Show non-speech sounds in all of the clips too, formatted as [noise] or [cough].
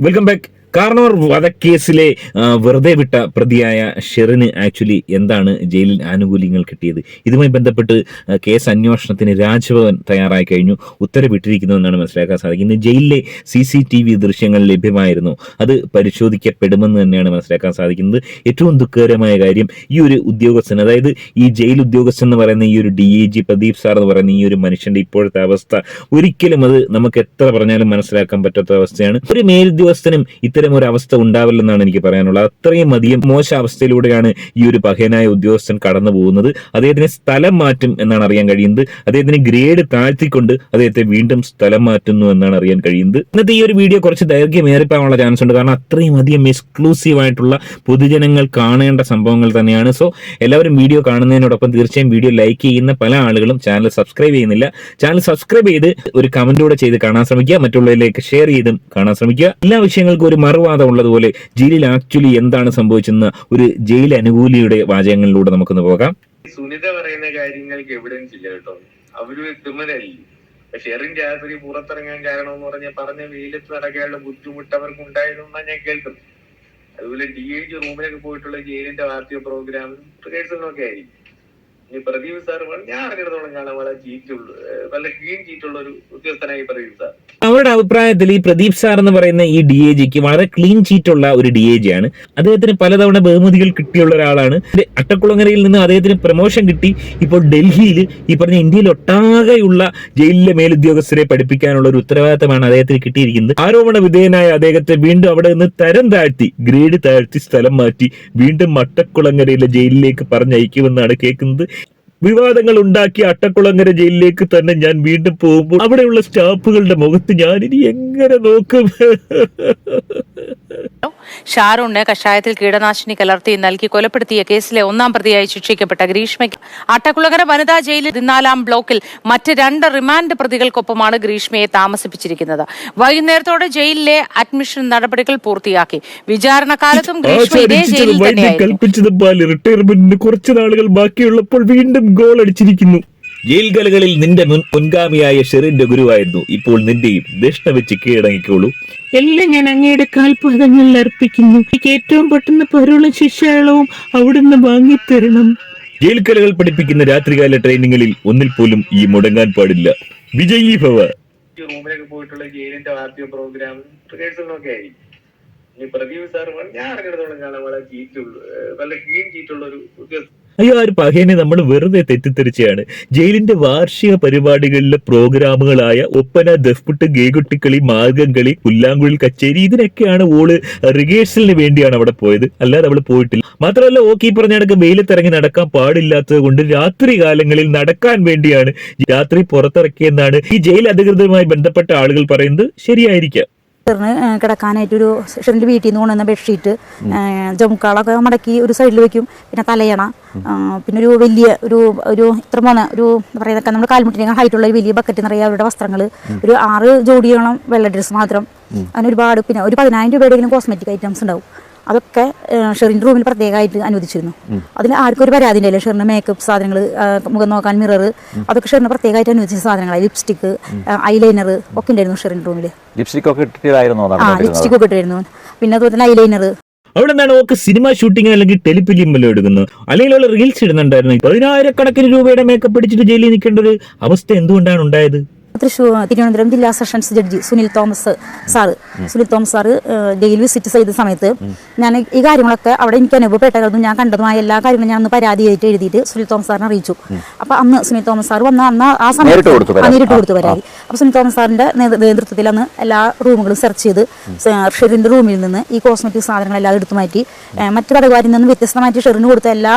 Welcome back കാർണോർ വധക്കേസിലെ വെറുതെ വിട്ട പ്രതിയായ ഷെറിന് ആക്ച്വലി എന്താണ് ജയിലിൽ ആനുകൂല്യങ്ങൾ കിട്ടിയത്? ഇതുമായി ബന്ധപ്പെട്ട് കേസ് അന്വേഷണത്തിന് രാജ്ഭവൻ തയ്യാറായി കഴിഞ്ഞു. ഉത്തരവിട്ടിരിക്കുന്നുവെന്നാണ് മനസ്സിലാക്കാൻ സാധിക്കുന്നത്. ജയിലിലെ സി സി ടി വി ദൃശ്യങ്ങൾ ലഭ്യമായിരുന്നു. അത് പരിശോധിക്കപ്പെടുമെന്ന് തന്നെയാണ് മനസ്സിലാക്കാൻ സാധിക്കുന്നത്. ഏറ്റവും ദുഃഖകരമായ കാര്യം ഈ ഒരു ഉദ്യോഗസ്ഥൻ അതായത് ഈ ജയിൽ ഉദ്യോഗസ്ഥൻ എന്ന് പറയുന്ന ഈ ഒരു ഡി ജി പ്രദീപ് സാർ എന്ന് പറയുന്ന ഈ ഒരു മനുഷ്യന്റെ ഇപ്പോഴത്തെ അവസ്ഥ ഒരിക്കലും അത് നമുക്ക് എത്ര പറഞ്ഞാലും മനസ്സിലാക്കാൻ പറ്റാത്ത അവസ്ഥയാണ്. ഒരു മേലുദ്യോഗസ്ഥനും ഇത്തരം ഒരു അവസ്ഥ ഉണ്ടാവില്ലെന്നാണ് എനിക്ക് പറയാനുള്ളത്. അത്രയും അധികം മോശ അവസ്ഥയിലൂടെയാണ് ഈ ഒരു പഹയനായ ഉദ്യോഗസ്ഥൻ കടന്നു പോകുന്നത്. അദ്ദേഹത്തിന് സ്ഥലം മാറ്റും എന്നാണ് അറിയാൻ കഴിയുന്നത്. അദ്ദേഹത്തിന് ഗ്രേഡ് താഴ്ത്തിക്കൊണ്ട് അദ്ദേഹത്തെ വീണ്ടും സ്ഥലം മാറ്റുന്നു എന്നാണ് അറിയാൻ കഴിയുന്നത്. ഇന്നത്തെ ഈ ഒരു വീഡിയോ കുറച്ച് ദൈർഘ്യമേറിപ്പോകാനുള്ള ചാൻസ് ഉണ്ട്. കാരണം അത്രയും അധികം എക്സ്ക്ലൂസീവ് ആയിട്ടുള്ള പൊതുജനങ്ങൾ കാണേണ്ട സംഭവങ്ങൾ തന്നെയാണ്. സോ എല്ലാവരും വീഡിയോ കാണുന്നതിനോടൊപ്പം തീർച്ചയായും വീഡിയോ ലൈക്ക് ചെയ്യുന്ന പല ആളുകളും ചാനൽ സബ്സ്ക്രൈബ് ചെയ്യുന്നില്ല. ചാനൽ സബ്സ്ക്രൈബ് ചെയ്ത് ഒരു കമന്റൂടെ ചെയ്ത് കാണാൻ ശ്രമിക്കുക. മറ്റുള്ളവരിലേക്ക് ഷെയർ ചെയ്തും കാണാൻ ശ്രമിക്കുക. എല്ലാ വിഷയങ്ങൾക്കും ഒരു മറുവാദം ഉള്ളതുപോലെ ജയിലിൽ ആക്ച്വലി എന്താണ് സംഭവിച്ചെന്ന് ഒരു ജയിൽ അനുകൂലിയുടെ വാചകങ്ങളിലൂടെ നമുക്കൊന്ന് പോകാം. സുനിത പറയുന്ന കാര്യങ്ങൾക്ക് എവിഡൻസ് ഇല്ല കേട്ടോ. അവർ ക്രിമിനലല്ലേ ഷെറിൻ രാത്രി പുറത്തിറങ്ങാൻ കാരണം എന്ന് പറഞ്ഞ പറഞ്ഞ വെയിലത്ത് നടക്കാനുള്ള ബുദ്ധിമുട്ട് അവർക്ക് ഉണ്ടായിരുന്നു ഞാൻ കേൾക്കുന്നു. അതുപോലെ ഡി ഐ ജി റൂമിലൊക്കെ പോയിട്ടുള്ള ജയിലിന്റെ വാർഷിക പ്രോഗ്രാം റിഹേഴ്സലിനൊക്കെ ആയിരിക്കും. ഇനി പ്രദീപ് സാർ ഞാൻ അറിഞ്ഞിടത്തോളം കാണാൻ വളരെ ചീറ്റുള്ള നല്ല ക്ലീൻ ചീറ്റുള്ള ഒരു ഉദ്യോഗസ്ഥനായി പ്രദീപ് സാർ. അവരുടെ അഭിപ്രായത്തിൽ ഈ പ്രദീപ് സാർ എന്ന് പറയുന്ന ഈ ഡി എ ജിക്ക് വളരെ ക്ലീൻ ചീറ്റ് ഉള്ള ഒരു ഡി എ ജി ആണ്. അദ്ദേഹത്തിന് പലതവണ ബഹുമതികൾ കിട്ടിയുള്ള ഒരാളാണ്. അട്ടക്കുളങ്ങരയിൽ നിന്ന് അദ്ദേഹത്തിന് പ്രൊമോഷൻ കിട്ടി. ഇപ്പോൾ ഡൽഹിയിൽ ഈ പറഞ്ഞ ഇന്ത്യയിൽ ഒട്ടാകെയുള്ള ജയിലിലെ മേലുദ്യോഗസ്ഥരെ പഠിപ്പിക്കാനുള്ള ഒരു ഉത്തരവാദിത്തമാണ് അദ്ദേഹത്തിന് കിട്ടിയിരിക്കുന്നത്. ആരോപണ വിധേയനായ അദ്ദേഹത്തെ വീണ്ടും അവിടെ നിന്ന് തരം താഴ്ത്തി ഗ്രേഡ് താഴ്ത്തി സ്ഥലം മാറ്റി വീണ്ടും അട്ടക്കുളങ്ങരയിലെ ജയിലിലേക്ക് പറഞ്ഞയക്കുമെന്നാണ് കേൾക്കുന്നത്. വിവാദങ്ങൾ ഉണ്ടാക്കി അട്ടക്കുളങ്ങര ജയിലിലേക്ക് തന്നെ ഞാൻ വീണ്ടും പോകുമ്പോൾ അവിടെയുള്ള സ്റ്റാഫുകളുടെ മുഖത്ത് ഞാൻ ഇനി എങ്ങനെ നോക്കും? ഷാരൂണിനെ കഷായത്തിൽ കീടനാശിനി കലർത്തി നൽകി കൊലപ്പെടുത്തിയ കേസിലെ ഒന്നാം പ്രതിയായി ശിക്ഷിക്കപ്പെട്ട ഗ്രീഷ്മയ്ക്ക് അട്ടക്കുളങ്ങര വനിതാ ജയിലിൽ പതിനാലാം ബ്ലോക്കിൽ മറ്റ് രണ്ട് റിമാൻഡ് പ്രതികൾക്കൊപ്പമാണ് ഗ്രീഷ്മയെ താമസിപ്പിച്ചിരിക്കുന്നത്. വൈകുന്നേരത്തോടെ ജയിലിലെ അഡ്മിഷൻ നടപടികൾ പൂർത്തിയാക്കി. വിചാരണക്കാലത്തും ഗ്രീഷ്മ ഇതേ ജയിലിൽ കൽപ്പിച്ചത് പോലെ റിട്ടയർമെന്റിന് കുറച്ച് നാളുകൾ ബാക്കിയുള്ളപ്പോൾ വീണ്ടും ഗോൾ അടിച്ചിരിക്കുന്നു. ജയിൽ കലകളിൽ നിന്റെ മുൻ മുൻഗാമിയായ ഷെറിന്റെ ഗുരുവായിരുന്നു. ഇപ്പോൾ നിന്റെയും ദക്ഷിണ വെച്ച് കീഴടങ്ങിക്കോളൂ. എല്ലാം ഞാൻ അങ്ങയുടെ കാൽപാദങ്ങളിൽ അർപ്പിക്കുന്നു. എനിക്ക് ഏറ്റവും പെട്ടെന്ന് പരുളും ശിക്ഷകളവും അവിടുന്ന് വാങ്ങിത്തരണം. ജയിൽ കലകൾ പഠിപ്പിക്കുന്ന രാത്രികാല ട്രെയിനിങ്ങുകളിൽ ഒന്നിൽ പോലും ഈ മുടങ്ങാൻ പാടില്ല. വിജയീ ഭവ. ഈ റൂമിലൊക്കെ പോയിട്ടുള്ള ജയിലിന്റെ ആദ്യ പ്രോഗ്രാം റിഹേഴ്സലിനൊക്കെ ആയിരിക്കും ഇനി പ്രദീപ് സാർ ഞാൻ അറിഞ്ഞിടത്തോളം കാണാൻ വളരെ ചീറ്റുള്ള നല്ല ക്ലീൻ ചീറ്റുള്ള ഒരു ഉദ്യോഗസ്ഥ അയ്യോ ഒരു പകയനെ നമ്മൾ വെറുതെ തെറ്റിദ്ധരിച്ചാണ് ജയിലിന്റെ വാർഷിക പരിപാടികളിലെ പ്രോഗ്രാമുകളായ ഒപ്പന ദഫ്പുട്ട് ഗേകുട്ടിക്കളി മാർഗംകളി പുല്ലാങ്കുഴൽ കച്ചേരി ഇതിനൊക്കെയാണ് ഓൾ റിഹേഴ്സലിന് വേണ്ടിയാണ് അവിടെ പോയത്. അല്ലാതെ അവൾ പോയിട്ടില്ല. മാത്രമല്ല ഓ പറഞ്ഞ കണക്ക് വെയിലത്തിറങ്ങി നടക്കാൻ പാടില്ലാത്തത് കൊണ്ട് രാത്രി കാലങ്ങളിൽ നടക്കാൻ വേണ്ടിയാണ് രാത്രി പുറത്തിറക്കിയെന്നാണ് ഈ ജയിൽ അധികൃതരുമായി ബന്ധപ്പെട്ട ആളുകൾ പറയുന്നത്. ശരിയായിരിക്കാം. ഷെറിന് കിടക്കാനായിട്ടൊരു ഷെറിന്റെ വീട്ടിൽ നിന്ന് കൊണ്ടുവന്ന ബെഡ്ഷീറ്റ് ജമുക്കാളൊക്കെ മടക്കി ഒരു സൈഡിൽ വെക്കും പിന്നെ തലയണ പിന്നെ ഒരു വലിയ ഒരു ഒരു ഇത്ര പോന്ന ഒരു എന്താ നമ്മൾ കാൽമുട്ടിനേക്കാൾ ഹൈറ്റുള്ള ഒരു വലിയ ബക്കറ്റ് നിറയെ അവരുടെ വസ്ത്രങ്ങൾ ഒരു ആറ് ജോഡിയോളം വെള്ള ഡ്രസ്സ് മാത്രം. അങ്ങനെ ഒരുപാട് പിന്നെ ഒരു പതിനായിരം രൂപയുടെയെങ്കിലും കോസ്മെറ്റിക് ഐറ്റംസ് ഉണ്ടാവും. അതൊക്കെ ഷെറിന്റെ റൂമിൽ പ്രത്യേകമായിട്ട് അനുവദിച്ചിരുന്നു. അതിൽ ആർക്കും ഒരു പരാതി ഉണ്ടായില്ല ഷെറിന്റെ മേക്കപ്പ് സാധനങ്ങൾ മുഖം നോക്കാൻ മിറർ അതൊക്കെ ഷെറിന് പ്രത്യേകമായിട്ട് അനുവദിച്ച സാധനങ്ങളാണ്. ലിപ്സ്റ്റിക്ക് ഐലൈനർ ഒക്കെ ഉണ്ടായിരുന്നു ഷെറിന്റെ റൂമിൽ ലിപ്സ്റ്റിക് ഒക്കെ ഇട്ടിട്ടായിരുന്നു ആ ലിപ്സ്റ്റിക് ഒക്കെ ഇട്ടിരുന്നു പിന്നെ അതുപോലെ തന്നെ ഐലൈനർ അവിടെ നിന്നാണ് ഓക്ക് സിനിമ ഷൂട്ടിങ്ങിന് അല്ലെങ്കിൽ ടെലിഫിലിം വല്ലതും എടുക്കുന്നത്? അല്ലെങ്കിൽ അവൾ റീൽസ് ഇടുന്നുണ്ടായിരുന്നു? പതിനായിരക്കണക്കിന് രൂപയുടെ മേക്കപ്പ് അടിച്ചിട്ട് ജയിലിൽ നിൽക്കേണ്ട ഒരു അവസ്ഥ എന്തുകൊണ്ടാണ് ഉണ്ടായത്? തൃശ്ശൂർ തിരുവനന്തപുരം ജില്ലാ sessions judge Sunil Thomas sir. Sunil Thomas sir jail visit ചെയ്ത സമയത്ത് ഞാൻ ഈ കാര്യങ്ങളൊക്കെ അവിടെ എനിക്ക് അനുഭവപ്പെട്ടതും ഞാൻ കണ്ടതുമായ എല്ലാ കാര്യങ്ങളും ഞാൻ അന്ന് പരാതിയായിട്ട് എഴുതിയിട്ട് സുനിൽ തോമസ് സാറിനെ അറിയിച്ചു. അപ്പൊ അന്ന് സുനിൽ തോമസ് സാർ വന്ന അന്ന് ആ സമയത്ത്. നേരിട്ട് കൊടുത്തു പരാതി. അപ്പൊ സുനിൽ തോമസ് സാറിന്റെ നേതൃ- നേതൃത്വത്തിൽ അന്ന് എല്ലാ റൂമുകളും സെർച്ച് ചെയ്ത് ഷെറിന്റെ റൂമിൽ നിന്ന് ഈ കോസ്മെറ്റിക് സാധനങ്ങളെല്ലാം എടുത്തു മാറ്റി. മറ്റു കടകാരിൽ നിന്ന് വ്യത്യസ്തമായിട്ട് ഷെറിന് കൊടുത്ത എല്ലാ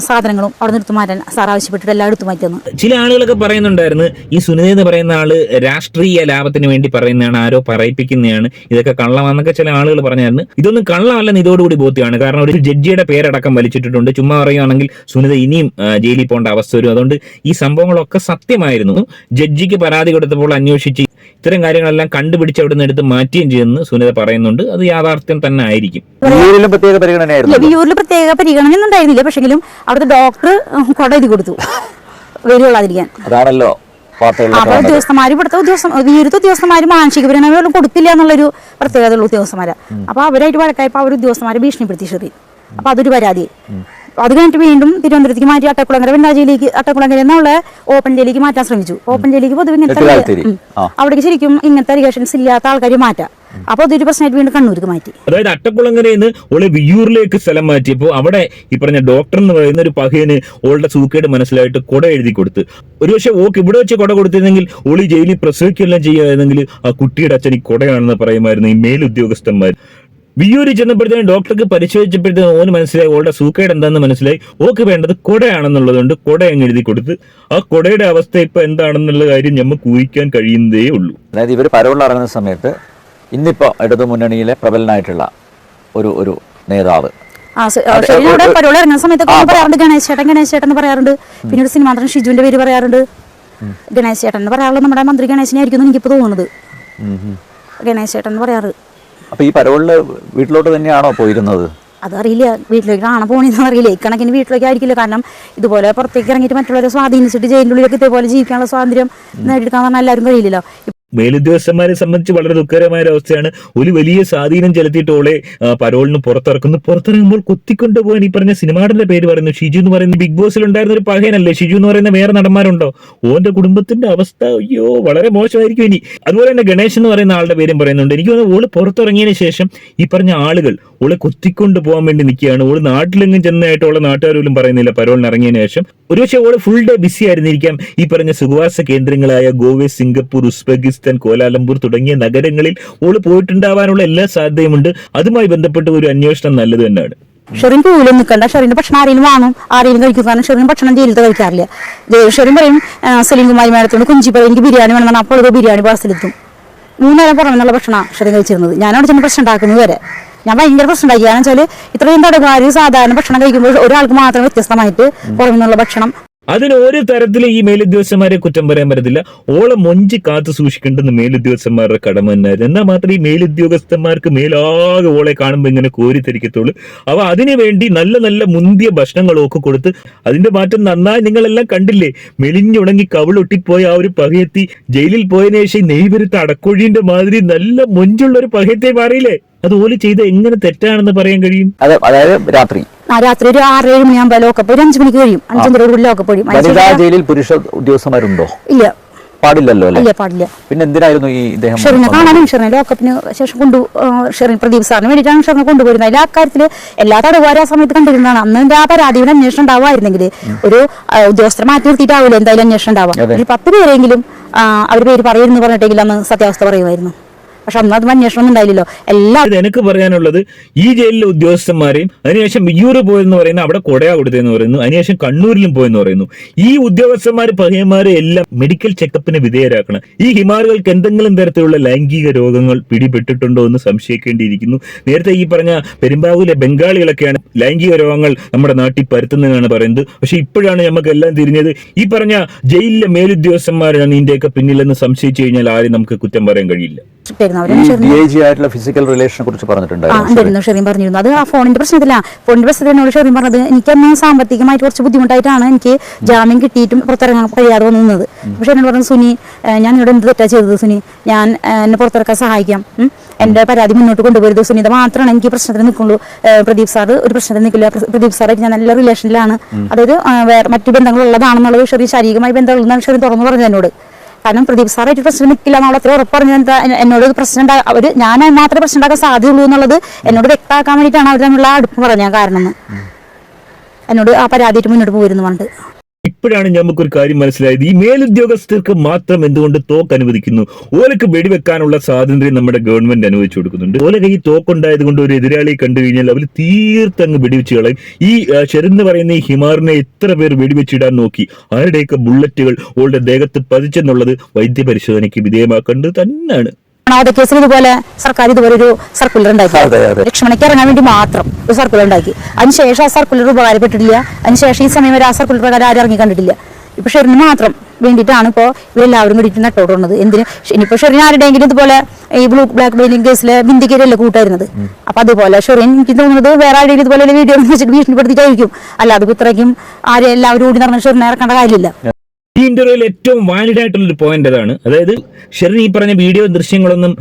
സാധനങ്ങളും അവിടെ നിന്ന് എടുത്തു മാറ്റാൻ സാർ ആവശ്യപ്പെട്ടിട്ട് എല്ലാം എടുത്തു മാറ്റി തന്നു ചില ആളുകളൊക്കെ പറയുന്നുണ്ടായിരുന്നു ഈ സുനിത എന്ന് പറയുന്ന ആൾ രാഷ്ട്രീയ ലാഭത്തിന് വേണ്ടി പറയുന്നതാണ് ആരോ പറയിപ്പിക്കുന്നതാണ്. ഇതൊക്കെ കള്ളമാന്നൊക്കെ ചില ആളുകൾ പറഞ്ഞായിരുന്നു. ഇതൊന്നും കള്ളമല്ലെന്ന് ഇതോടുകൂടി ബോധ്യമാണ്. കാരണം ഒരു ജഡ്ജിയുടെ പേരടക്കം വലിച്ചിട്ടിട്ടുണ്ട്. ചുമ്മാ പറയുകയാണെങ്കിൽ സുനിത ഇനിയും ജയിലിൽ പോകേണ്ട അവസ്ഥ വരും. അതുകൊണ്ട് ഈ സംഭവങ്ങളൊക്കെ സത്യമായിരുന്നു. ജഡ്ജിക്ക് പരാതി കൊടുത്തപ്പോൾ അന്വേഷിച്ച് ഇത്തരം കാര്യങ്ങളെല്ലാം കണ്ടുപിടിച്ച് അവിടെ നിന്ന് എടുത്ത് മാറ്റുകയും ചെയ്യുന്നു സുനിത പറയുന്നുണ്ട്. അത് യാഥാർത്ഥ്യം തന്നെ ആയിരിക്കും. പ്രത്യേക പരിഗണനയൊന്നും പ്രത്യേക പരിഗണന ഒന്നും ഉണ്ടായിരുന്നില്ല. പക്ഷെങ്കിലും അവിടുത്തെ ഡോക്ടർ കൊട എഴുതി കൊടുത്തു. [laughs] വെയിൽ കൊള്ളാതിരിക്കാൻ അതാണല്ലോ. അപ്പോൾ. ഉദ്യോഗസ്ഥന്മാർ ഇവിടുത്തെ ഉദ്യോഗസ്ഥ വീരത്തെ ഉദ്യോഗസ്ഥന്മാർ മാനസിക പരിണാമം കൊടുക്കില്ല എന്നുള്ളൊരു പ്രത്യേകതയുള്ള ഉദ്യോഗസ്ഥന്മാരാ. അപ്പോൾ അവരായിട്ട് വഴക്കായപ്പോൾ അവർ ഉദ്യോഗസ്ഥന്മാരെ ഭീഷണിപ്പെടുത്തി ഷെറി അപ്പോൾ അതൊരു പരാതി. അത് കഴിഞ്ഞിട്ട് വീണ്ടും തിരുവനന്തപുരത്തേക്ക് മാറ്റി അട്ടക്കുളങ്ങര വെണ്ണാജയിലേക്ക് അട്ടക്കുളങ്ങര എന്നുള്ള ഓപ്പൺ ജയിലേക്ക് മാറ്റാൻ ശ്രമിച്ചു. ഓപ്പൺ ജയിലേക്ക് പൊതുവെ ഇങ്ങനത്തെ. അവിടേക്ക് ശരിക്കും ഇങ്ങനത്തെ അലിഗേഷൻസ് ഇല്ലാത്ത ആൾക്കാർ മാറ്റാം. അപ്പോൾ അതൊരു പ്രശ്നമായിട്ട് വീണ്ടും കണ്ണൂർക്ക് മാറ്റി. അതായത് അട്ടക്കുളങ്ങരയിൽ നിന്ന് ഓളെ വിയൂറിലേക്ക് സ്ഥലം മാറ്റിയപ്പോൾ അവിടെ ഈ പറഞ്ഞ ഡോക്ടർ എന്ന് പറയുന്ന ഒരു പഹയന് ഓളുടെ സൂക്കേട് മനസ്സിലായിട്ട് കുട എഴുതി കൊടുത്ത്. ഒരുപക്ഷെ ഓക്ക് ഇവിടെ വെച്ച് കുട കൊടുത്തിരുന്നെങ്കിൽ ഓളി ജയിലിൽ പ്രസവിക്കുകയെല്ലാം ചെയ്യുമായിരുന്നെങ്കിൽ ആ കുട്ടിയുടെ അച്ഛൻ ഈ കൊടയാണെന്ന് പറയുമായിരുന്നു ഈ മേലുദ്യോഗസ്ഥന്മാർ വിയ്യൂരിൽ ചെന്നപ്പോഴത്തേനും ഡോക്ടർക്ക് പരിശോധിച്ചപ്പോഴത്തേനും ഓന് മനസ്സിലായി ഓളുടെ സൂക്കേട് എന്താണെന്ന് മനസ്സിലായി. ഓക്ക് വേണ്ടത് കുടയാണെന്നുള്ളതുകൊണ്ട് കൊട അങ്ങ് എഴുതി കൊടുത്ത്. ആ കുടയുടെ അവസ്ഥ ഇപ്പൊ എന്താണെന്നുള്ള കാര്യം ഞമ്മക്ക് ഊഹിക്കാൻ കഴിയുന്നതേ ഉള്ളൂ അതായത് ഇവർ പരവുള്ള ഇറങ്ങുന്ന സമയത്ത് ഇന്നിപ്പോൾ ഇടതു മുന്നണിയിലെ പ്രബലനായിട്ടുള്ള ഒരു ഒരു നേതാവ്. ഒരു- പരിപാടി ഇറങ്ങുന്ന സമയത്തൊക്കെ പറയാറുണ്ട് ഗണേശ് ചേട്ടൻ ഗണേശ് ചേട്ടൻ എന്ന് പറയാറുണ്ട്. പിന്നെ ഒരു സിനിമ നടൻ ഷിജുവിന്റെ പേര് പറയാറുണ്ട്. ഗണേശ് ചേട്ടൻ എന്ന് പറയാറുള്ളത് നമ്മുടെ മന്ത്രി ഗണേശനെ ആയിരിക്കും എനിക്കിപ്പോൾ തോന്നുന്നത്. ഗണേശ് ചേട്ടൻ എന്ന് പറയാറ്. അപ്പൊ ഈ പരവുള്ള വീട്ടിലോട്ട് തന്നെയാണോ പോയിരുന്നത്? അതറിയില്ല വീട്ടിലേക്ക് കാണാൻ പോണെന്ന് അറിയില്ല. ഇക്കണക്കിന് വീട്ടിലേക്ക് ആയിരിക്കില്ല. കാരണം ഇതുപോലെ പുറത്തേക്ക് ഇറങ്ങിയിട്ട് മറ്റുള്ളവരെ സ്വാധീനിച്ചിട്ട് ജയിലിനുള്ളിലേക്ക് ഇതേപോലെ ജീവിക്കാനുള്ള സ്വാതന്ത്ര്യം നേടിയെടുക്കാൻ പറഞ്ഞാൽ എല്ലാവരും കഴിയില്ലല്ലോ. മേലുദ്യോഗസ്ഥന്മാരെ സംബന്ധിച്ച് വളരെ ദുഃഖകരമായ ഒരു അവസ്ഥയാണ്. ഒരു വലിയ സ്വാധീനം ചെലുത്തിയിട്ട് ഓളെ ആ, പരോളിന് പുറത്തിറക്കുന്നു. പുറത്തിറങ്ങുമ്പോൾ കുത്തിക്കൊണ്ടുപോകാൻ ഈ പറഞ്ഞ സിനിമാടന്റെ പേര് പറയുന്നു. ഷിജു എന്ന് പറയുന്ന ബിഗ് ബോസിൽ ഉണ്ടായിരുന്ന ഒരു പഹയനല്ലേ ഷിജു എന്ന് പറയുന്ന വേറെ നടന്മാരുണ്ടോ? ഓന്റെ കുടുംബത്തിന്റെ അവസ്ഥ അയ്യോ വളരെ മോശമായിരിക്കും ഇനി. അതുപോലെ തന്നെ ഗണേശ് എന്ന് പറയുന്ന ആളുടെ പേരും പറയുന്നുണ്ട്. എനിക്ക് തോന്നുന്നു ഓൾ പുറത്തിറങ്ങിയതിന് ശേഷം ഈ പറഞ്ഞ ആളുകൾ ഓളെ കുത്തിക്കൊണ്ട് പോകാൻ വേണ്ടി നിൽക്കുകയാണ്. ഓൾ നാട്ടിലെങ്ങും ചെന്നായിട്ട് ഓളെ പറയുന്നില്ല പരോളിന് ഇറങ്ങിയതിന് ശേഷം. ഒരുപക്ഷെ ഓൾ ഫുൾ ഡേ ബിസി ആയിരുന്നിരിക്കാം. ഈ പറഞ്ഞ സുഖവാസ കേന്ദ്രങ്ങളായ Goa Singapore Uzbekistan Kuala Lumpur തുടങ്ങിയ നഗരങ്ങളിൽ ഓൾ പോയിട്ടുണ്ടാവാനുള്ള എല്ലാ സാധ്യതയുമുണ്ട്. അതുമായി ബന്ധപ്പെട്ട ഒരു അന്വേഷണം നല്ലത് തന്നെയാണ്. ഷെറിൻ പോലും നിൽക്കണ്ട ഷെറിന്റെ ഭക്ഷണം ആരെങ്കിലും വാങ്ങും? ആരെങ്കിലും കഴിക്കും. കാരണം ഷെറിൻ ഭക്ഷണം ജയിലത്ത് കഴിക്കാറില്ല. ഷെറിൻ പറയും സലീം കുമാരി മേഡത്തോട് കുഞ്ചി പറയും എനിക്ക് ബിരിയാണി വേണം അപ്പോൾ ഒരു ബിരിയാണി പാർസലെത്തും. മൂന്നേരം പുറമെ നല്ല ഭക്ഷണം ഷെറിൻ കഴിച്ചിരുന്നത്. ഞാനവിടെ ചെന്ന് പ്രശ്നം ഉണ്ടാക്കുന്നത് വരെ ഞാൻ ഭയങ്കര പ്രശ്നം ഉണ്ടാക്കി. കാരണം വെച്ചാൽ ഇത്രയും തടവുകാർ സാധാരണ ഭക്ഷണം കഴിക്കുമ്പോൾ ഒരാൾക്ക് മാത്രം വ്യത്യസ്തമായിട്ട് പുറമെ നിന്നുള്ള ഭക്ഷണം അതിന് ഒരു തരത്തിലും ഈ മേലുദ്യോഗസ്ഥന്മാരെ കുറ്റം പറയാൻ പറ്റത്തില്ല. ഓളെ മൊഞ്ചി കാത്തു സൂക്ഷിക്കേണ്ടത് മേലുദ്യോഗസ്ഥന്മാരുടെ കടമ തന്നെയായിരുന്നു. എന്നാൽ മാത്രമേ ഈ മേലുദ്യോഗസ്ഥന്മാർക്ക് മേലാകെ ഓളെ കാണുമ്പോൾ ഇങ്ങനെ കോരിത്തിരിക്കത്തുള്ളൂ അവ അതിനുവേണ്ടി നല്ല നല്ല മുന്തിയ ഭക്ഷണങ്ങളൊക്കെ കൊടുത്ത് അതിന്റെ മാറ്റം നന്നായി നിങ്ങളെല്ലാം കണ്ടില്ലേ? മെലിഞ്ഞുണങ്ങി കവിളൊട്ടിപ്പോയ ആ ഒരു പകയെത്തി ജയിലിൽ പോയതിനു ശേഷം നെയ്വരുത്ത അടക്കൊഴിന്റെ മാതിരി നല്ല മൊഞ്ചുള്ള ഒരു പകയത്തെ മാറിയില്ലേ? അത് ഓൽ ചെയ്ത് എങ്ങനെ തെറ്റാണെന്ന് പറയാൻ കഴിയും? അതെ അതായത് രാത്രി. രാത്രി ഒരു ആറ് ഏഴ് മണിയാകുമ്പോൾ ലോക്കപ്പ് ഒരു അഞ്ച് മണിക്ക് കഴിയും. അഞ്ചൊന്നര ഒരു ലോക്കപ്പ് കഴിയും. വനിതാ ജയിലിൽ പുരുഷ ഉദ്യോഗസ്ഥന്മാരുണ്ടോ? ഇല്ല. പാടില്ലല്ലോ അല്ലേ? പാടില്ല. പിന്നെ എന്തിനായിരുന്നു ഈ ഇദ്ദേഹം ഷെറിനെ? കാണാനും ഷെറിനെ ലോക്കപ്പിന് ശേഷം കൊണ്ടു ഷെറിൻ പ്രദീപ് സാറിന് വേണ്ടിയിട്ടാണ് ഷെറിനെ കൊണ്ടുപോയിരുന്നത്. അതിൽ ആ കാര്യത്തിൽ എല്ലാ തടവുകാരും ആ സമയത്ത് കണ്ടിരുന്നതാണ്. അന്ന് എന്റെ ആ പരാതിയുടെ അന്വേഷണം ഉണ്ടാവുമായിരുന്നെങ്കിൽ ഒരു ഉദ്യോഗസ്ഥരെ മാറ്റി നിർത്തിയിട്ടാവില്ല എന്തായാലും അന്വേഷണം ഉണ്ടാവാം. ഒരു പത്ത് പേരെങ്കിലും അവർ പേര് പറയുന്നു പറഞ്ഞിട്ടെങ്കിൽ അന്ന് സത്യാവസ്ഥ പറയുമായിരുന്നു. പക്ഷെ അന്ന് അത് അന്വേഷണം ഉണ്ടായില്ലല്ലോ. എല്ലാ എനിക്ക് പറയാനുള്ളത് ഈ ജയിലിലെ ഉദ്യോഗസ്ഥന്മാരെയും അതിനുശേഷം വിയ്യൂർ പോയെന്ന് പറയുന്ന അവിടെ കൊടയാ കൊടുത്തതെന്ന് പറയുന്നു അതിനുശേഷം കണ്ണൂരിലും പോയെന്ന് പറയുന്നു. ഈ ഉദ്യോഗസ്ഥന്മാര് പഹയന്മാരെ എല്ലാം മെഡിക്കൽ ചെക്കപ്പിന് വിധേയരാക്കണം. ഈ ഹിമാറുകൾക്ക് എന്തെങ്കിലും തരത്തിലുള്ള ലൈംഗിക രോഗങ്ങൾ പിടിപെട്ടിട്ടുണ്ടോ എന്ന് സംശയിക്കേണ്ടിയിരിക്കുന്നു. നേരത്തെ ഈ പറഞ്ഞ പെരുമ്പാവൂരിലെ ബംഗാളികളൊക്കെയാണ് ലൈംഗിക രോഗങ്ങൾ നമ്മുടെ നാട്ടിൽ പരത്തുന്നതെന്നാണ് പറയുന്നത്. പക്ഷെ ഇപ്പോഴാണ് നമുക്ക് എല്ലാം തിരിഞ്ഞത്. ഈ പറഞ്ഞ ജയിലിലെ മേലുദ്യോഗസ്ഥന്മാരാണ് ഇതിന്റെയൊക്കെ പിന്നിലെന്ന് സംശയിച്ചു കഴിഞ്ഞാൽ ആരും നമുക്ക് കുറ്റം പറയാൻ കഴിയില്ല. ആയിട്ടുള്ള ഫിസിക്കൽ റിലേഷനെ കുറിച്ച് പറഞ്ഞിട്ടുണ്ടായിരുന്നു ഉണ്ടായിരുന്നു പറഞ്ഞിരുന്നു. അത് ആ ഫോണിന്റെ പ്രശ്നത്തില്ല ഫോണിന്റെ പ്രശ്നത്തിൽ എന്നോട് ഷെറിൻ പറഞ്ഞത്. എനിക്കന്ന് സാമ്പത്തികമായിട്ട് കുറച്ച് ബുദ്ധിമുട്ടായിട്ടാണ് എനിക്ക് ജാമ്യം കിട്ടിയിട്ടും പുറത്തിറങ്ങാൻ കഴിയാതെ വന്നത്. പക്ഷെ എന്നോട് പറഞ്ഞു സുനി ഞാൻ ഇവിടെ എന്ത് തെറ്റാ ചെയ്തത് സുനി? ഞാൻ എന്നെ പുറത്തിറക്കാൻ സഹായിക്കാം. എന്റെ എന്റെ പരാതി മുന്നോട്ട് കൊണ്ടുപോയത് സുനിത മാത്രമാണ് എനിക്ക് പ്രശ്നത്തിന് പ്രശ്നത്തിൽ നിൽക്കുള്ളൂ. പ്രദീപ് സാർ ഒരു പ്രശ്നത്തിന് നിൽക്കില്ല. പ്രദീപ് സാറായിട്ട് ഞാൻ നല്ല റിലേഷനിലാണ് അതായത് വേറെ മറ്റു ബന്ധങ്ങളുള്ളതാണെന്നുള്ളത് ഷെറി ശാരീരികമായി ബന്ധമുള്ളതാണ് ഷെറി തുറന്നു പറഞ്ഞു എന്നോട്. കാരണം പ്രദീപ് സാറായിട്ട് പ്രശ്നം നിൽക്കില്ല എന്നുള്ള അത്ര ഉറപ്പാണ് പറഞ്ഞത് എന്താ എന്നെ- എന്നോട് പ്രശ്നം അവർ ഞാൻ മാത്രമേ പ്രശ്നം ഉണ്ടാക്കാൻ സാധ്യതയുള്ളൂ എന്നുള്ളത് എന്നോട് വ്യക്തമാക്കാൻ വേണ്ടിയിട്ടാണ് അവർ തമ്മിലുള്ള അടുപ്പ് അടുപ്പം പറഞ്ഞ കാരണം എന്നോട് ആ പരാതിയിട്ട് മുന്നോട്ട് പോയിരുന്നു പണ്ട്. ഇപ്പോഴാണ് നമുക്കൊരു കാര്യം മനസ്സിലായത്. ഈ മേലുദ്യോഗസ്ഥർക്ക് മാത്രം എന്തുകൊണ്ട് തോക്ക് അനുവദിക്കുന്നു? ഓലക്ക് വെടിവെക്കാനുള്ള സ്വാതന്ത്ര്യം നമ്മുടെ ഗവൺമെന്റ് അനുവദിച്ചു കൊടുക്കുന്നുണ്ട്. ഓലക്ക് ഈ തോക്കുണ്ടായത് കൊണ്ട് ഒരു എതിരാളിയെ കണ്ടു കഴിഞ്ഞാൽ അവർ തീർത്തങ്ങ് വെടിവെച്ച് കളയും. ഈ ഷെറിന്ന് പറയുന്ന ഈ ഹിമാറിനെ എത്ര പേർ വെടിവെച്ചിടാൻ നോക്കി? ആരുടെയൊക്കെ ബുള്ളറ്റുകൾ ഓളുടെ ദേഹത്ത് പതിച്ചെന്നുള്ളത് വൈദ്യപരിശോധനയ്ക്ക് വിധേയമാക്കേണ്ടത് തന്നെയാണ് ആണവത കേസിൽ ഇതുപോലെ സർക്കാർ ഇതുപോലെ ഒരു സർക്കുലർ ഉണ്ടാക്കി. ലക്ഷ്മണയ്ക്ക് ഇറങ്ങാൻ വേണ്ടി മാത്രം ഒരു സർക്കുലർ ഉണ്ടാക്കി. അതിനുശേഷം ആ സർക്കുലർ ഉപകാരപ്പെട്ടിട്ടില്ല. അതിനുശേഷം ഈ സമയം വരെ ആ സർക്കുലർ പ്രകാരം ആരും ഇറങ്ങി കണ്ടിട്ടില്ല. ഇപ്പൊ ഷെറിന് മാത്രം വേണ്ടിയിട്ടാണ് ഇപ്പോൾ ഇവരെല്ലാവരും കൂടിയിട്ട് നട്ടോടുന്നത്. എന്തിന്? ഇനിയിപ്പോ ഷെറിൻ ആരുടെയെങ്കിലും ഇതുപോലെ ഈ ബ്ലൂ ബ്ലാക്ക് മെയിലിംഗ് കേസിലെ ബിന്ദിക്കരല്ലേ കൂട്ടായിരുന്നത് അപ്പൊ അതുപോലെ ഷെറിൻ എനിക്ക് തോന്നുന്നത് വേറെ ആരുടെയും ഇതുപോലെ വീഡിയോ വെച്ചിട്ട് ഭീഷണിപ്പെടുത്തിയിട്ടായിരിക്കും. അല്ലാതെ ഇത്രയ്ക്കും ആരെല്ലാവരും എല്ലാവരും കൂടി നടന്ന ഷെറിനെ ഇറക്കേണ്ട കാര്യമില്ല. ഈ ഇന്റർവ്യൂവിൽ ഏറ്റവും വാലിഡ് ആയിട്ടുള്ള ഒരു പോയിന്റ് അതാണ് അതായത് ഷെറിൻ ഈ പറഞ്ഞ വീഡിയോ ദൃശ്യങ്ങളൊന്നും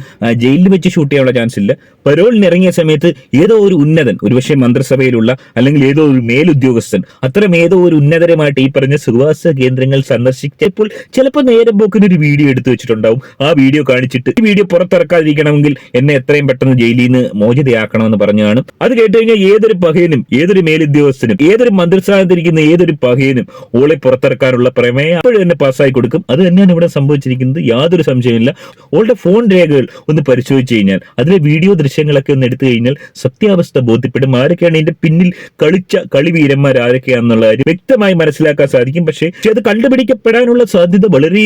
ജയിലിൽ വെച്ച് ഷൂട്ട് ചെയ്യാനുള്ള ചാൻസ് ഇല്ല. പരോളിന് ഇറങ്ങിയ സമയത്ത് ഏതോ ഒരു ഉന്നതൻ ഒരുപക്ഷെ മന്ത്രിസഭയിലുള്ള അല്ലെങ്കിൽ ഏതോ ഒരു മേലുദ്യോഗസ്ഥൻ അത്തരം ഏതോ ഒരു ഉന്നതരമായിട്ട് ഈ പറഞ്ഞ സുഖവാസ കേന്ദ്രങ്ങൾ സന്ദർശിച്ചപ്പോൾ ചിലപ്പോൾ നേരം പോക്കിന് ഒരു വീഡിയോ എടുത്തു വെച്ചിട്ടുണ്ടാവും. ആ വീഡിയോ കാണിച്ചിട്ട് ഈ വീഡിയോ പുറത്തിറക്കാതിരിക്കണമെങ്കിൽ എന്നെ എത്രയും പെട്ടെന്ന് ജയിലിൽ നിന്ന് മോചിതയാക്കണമെന്ന് പറഞ്ഞാണ് അത് കേട്ട് കഴിഞ്ഞാൽ ഏതൊരു പകയനും ഏതൊരു മേലുദ്യോഗസ്ഥനും ഏതൊരു മന്ത്രിസ്ഥാനത്തിരിക്കുന്ന ഏതൊരു പകയനും ഓളെ പുറത്തിറക്കാനുള്ള പ്രമേയം അപ്പോഴും തന്നെ പാസ്സായി കൊടുക്കും. അത് തന്നെയാണ് ഇവിടെ സംഭവിച്ചിരിക്കുന്നത്. യാതൊരു സംശയമില്ല ഓളുടെ ഫോൺ രേഖകൾ ഒന്ന് പരിശോധിച്ച് കഴിഞ്ഞാൽ അതിലെ വീഡിയോ ദൃശ്യങ്ങളൊക്കെ ഒന്ന് എടുത്തു കഴിഞ്ഞാൽ സത്യാവസ്ഥ ബോധ്യപ്പെടും. ആരൊക്കെയാണ് ഇതിന്റെ പിന്നിൽ കളിച്ച കളിവീരന്മാർ ആരൊക്കെയാണെന്നുള്ള കാര്യം വ്യക്തമായി മനസ്സിലാക്കാൻ സാധിക്കും. പക്ഷേ അത് കണ്ടുപിടിക്കപ്പെടാനുള്ള സാധ്യത വളരെ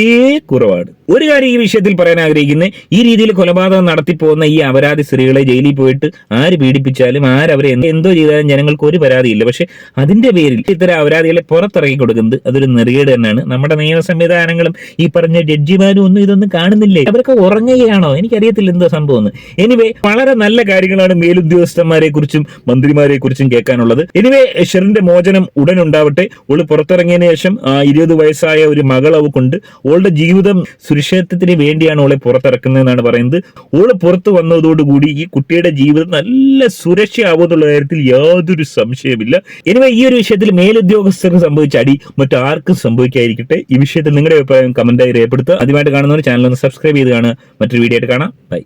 കുറവാണ്. ഒരു കാര്യം ഈ വിഷയത്തിൽ പറയാൻ ആഗ്രഹിക്കുന്നത് ഈ രീതിയിൽ കൊലപാതകം നടത്തി പോകുന്ന ഈ അപരാധി സ്ത്രീകളെ ജയിലിൽ പോയിട്ട് ആര് പീഡിപ്പിച്ചാലും ആരവരെ എന്ത് ചെയ്താലും ജനങ്ങൾക്ക് ഒരു പരാതിയില്ല. പക്ഷെ അതിന്റെ പേരിൽ ഇത്തരം അപരാധികളെ പുറത്തിറക്കി കൊടുക്കുന്നത് അതൊരു നെറികേട് തന്നെയാണ്. നമ്മുടെ നിയമ സംവിധാനങ്ങളും ഈ പറഞ്ഞ ജഡ്ജിമാരും ഒന്നും ഇതൊന്നും കാണുന്നില്ലേ? അവരൊക്കെ ഉറങ്ങുകയാണോ? എനിക്കറിയത്തില്ല എന്താ സംഭവം എന്ന്. എനിവേ വളരെ നല്ല കാര്യങ്ങളാണ് മേലുദ്യോഗസ്ഥന്മാരെ കുറിച്ചും മന്ത്രിമാരെ കുറിച്ചും കേൾക്കാനുള്ളത്. എനിവേ ഷെറിന്റെ മോചനം ഉടൻ ഉണ്ടാവട്ടെ ഓൾ പുറത്തിറങ്ങിയതിനു ശേഷം ഇരുപത് വയസ്സായ ഒരു മകൾ അവക്കുണ്ട്. ഓളുടെ ജീവിതം സുരക്ഷിതത്വത്തിന് വേണ്ടിയാണ് ഓളെ പുറത്തിറക്കുന്നതെന്നാണ് പറയുന്നത്. ഓൾ പുറത്തു വന്നതോടുകൂടി ഈ കുട്ടിയുടെ ജീവിതം നല്ല സുരക്ഷയാവുമെന്നുള്ള കാര്യത്തിൽ യാതൊരു സംശയമില്ല എനിവേ ഈ ഒരു വിഷയത്തിൽ മേലുദ്യോഗസ്ഥർക്ക് സംഭവിച്ച അടി മറ്റാർക്കും സംഭവിക്കാതിരിക്കട്ടെ. ഈ വിഷയത്തിൽ നിങ്ങളുടെ അഭിപ്രായം കമന്റായി രേഖപ്പെടുത്തുക. ആദ്യമായിട്ട് കാണുന്നവർ ചാനൽ ഒന്ന് സബ്സ്ക്രൈബ് ചെയ്ത് കാണുക. മറ്റൊരു വീഡിയോ ആയിട്ട് കാണാം. ബൈ